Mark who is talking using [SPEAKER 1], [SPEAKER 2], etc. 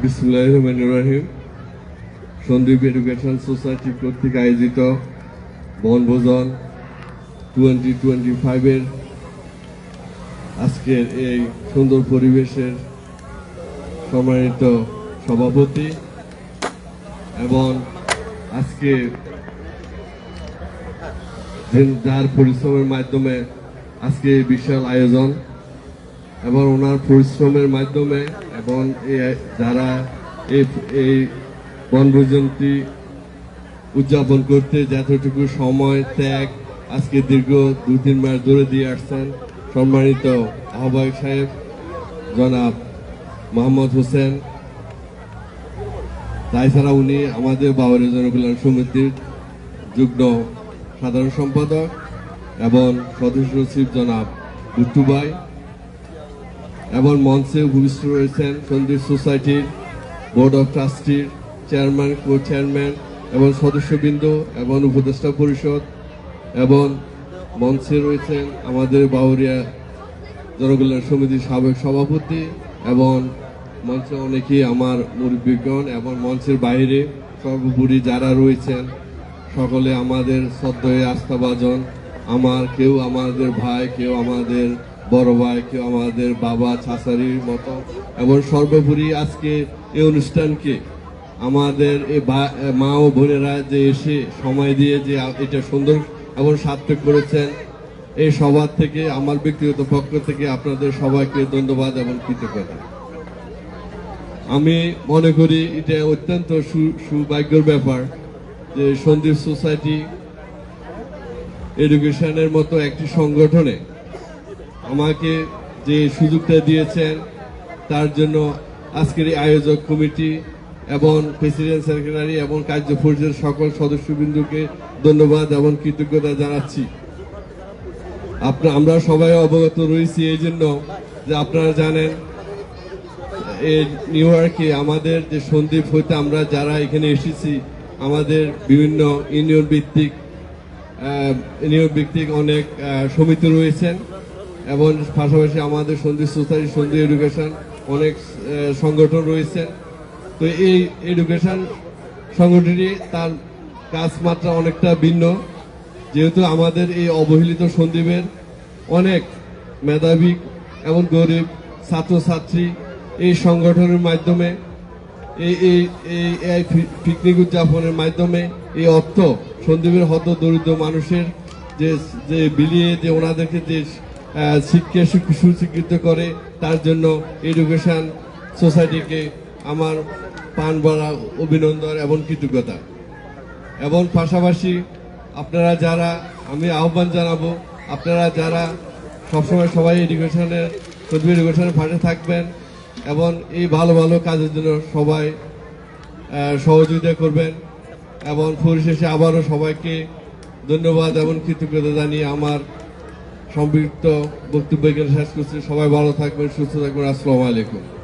[SPEAKER 1] বিসমুল্লাহ Sandeep education society কর্তৃক আয়োজিত বনভোজন টোয়েন্টি টোয়েন্টি ফাইভের আজকের এই সুন্দর পরিবেশের সম্মানিত সভাপতি এবং আজকে যার পরিশ্রমের মাধ্যমে আজকে বিশাল আয়োজন এবং ওনার পরিশ্রমের মাধ্যমে এবং যারা এই বনভোজনটি উদযাপন করতে যতটুকু সময়, ত্যাগ, আজকে দীর্ঘ দু তিন মাস ধরে দিয়ে আসছেন, সম্মানিত আহ্বায়ক সাহেব, জনাব মোহাম্মদ হোসেন। তাছাড়া উনি আমাদের বাবরি জনকল্যাণ সমিতির যুগ্ম সাধারণ সম্পাদক এবং সদস্য সচিব জনাব বুট্টু এবং মঞ্চে উপবিষ্ট রয়েছেন সন্দীপ সোসাইটির বোর্ড অফ ট্রাস্টির চেয়ারম্যান কো চেয়ারম্যান এবং সদস্যবৃন্দ এবং উপদেষ্টা পরিষদ এবং মঞ্চে রয়েছেন আমাদের বাউরিয়া জনকল্যাণ সমিতির সাবেক সভাপতি এবং মঞ্চে অনেকেই আমার মুরব্বীগণ এবং মঞ্চের বাইরে সর্বোপরি যারা রয়েছেন, সকলে আমাদের শ্রদ্ধেয় আস্থাভাজন। আমার, কেউ আমাদের ভাই, কেউ আমাদের বড় ভাই কেউ আমাদের বাবা ছাসারির মতো। এবং সর্বোপরি আজকে এই অনুষ্ঠানকে আমাদের এই মা ও বোনেরা যে এসে সময় দিয়ে যে এটা সুন্দর এবং সার্থক করেছেন, এই সবার থেকে, আমার ব্যক্তিগত পক্ষ থেকে আপনাদের সবাইকে ধন্যবাদ এবং কৃতজ্ঞতা। আমি মনে করি এটা অত্যন্ত সৌভাগ্যের ব্যাপার যে সন্দীপ সোসাইটি এডুকেশনের মতো একটি সংগঠনে আমাকে যে সুযোগটা দিয়েছেন, তার জন্য আজকের এই আয়োজক কমিটি এবং প্রেসিডেন্ট, সেক্রেটারি এবং কার্য সকল সদস্যবৃন্দকে ধন্যবাদ এবং কৃতজ্ঞতা জানাচ্ছি। আপনার আমরা সবাই অবগত রয়েছি এই জন্য যে আপনারা জানেন এই নিউ ইয়র্কে আমাদের যে সন্দীপ হইতে আমরা যারা এখানে এসেছি, আমাদের বিভিন্ন ইউনিয়ন ভিত্তিক ইউনিয়ন ভিত্তিক অনেক সমিতি রয়েছেন। এবং পাশাপাশি আমাদের সন্দীপ সোসাইটি সন্দীপ এডুকেশন অনেক সংগঠন রয়েছে। তো এই এডুকেশন সংগঠনটি তার কাজ মাত্রা অনেকটা ভিন্ন। যেহেতু আমাদের এই অবহেলিত সন্দীপের অনেক মেধাবী এবং গরিব ছাত্রছাত্রী এই সংগঠনের মাধ্যমে, এই এই এই পিকনিক উদযাপনের মাধ্যমে এই অর্থ, সন্দীপের হত দরিদ্র মানুষের যে যে বিলিয়ে যে ওনাদেরকে যে শিক্ষা সু- সুস্বীকৃত করে, তার জন্য এডুকেশন সোসাইটিকে আমার পান ভরা অভিনন্দন এবং কৃতজ্ঞতা। এবং পাশাপাশি আপনারা যারা, আমি আহ্বান জানাব, আপনারা যারা সবসময় সবাই এডুকেশনের প্রতি এডুকেশনের পাশে থাকবেন এবং এই ভালো ভালো কাজের জন্য সবাই সহযোগিতা করবেন এবং পরিশেষে আবারও সবাইকে ধন্যবাদ এবং কৃতজ্ঞতা জানিয়ে আমার সম্পৃক্ত বক্তব্য এখানে শেষ করছি। সবাই ভালো থাকবেন সুস্থ থাকবেন। আসসালামু আলাইকুম।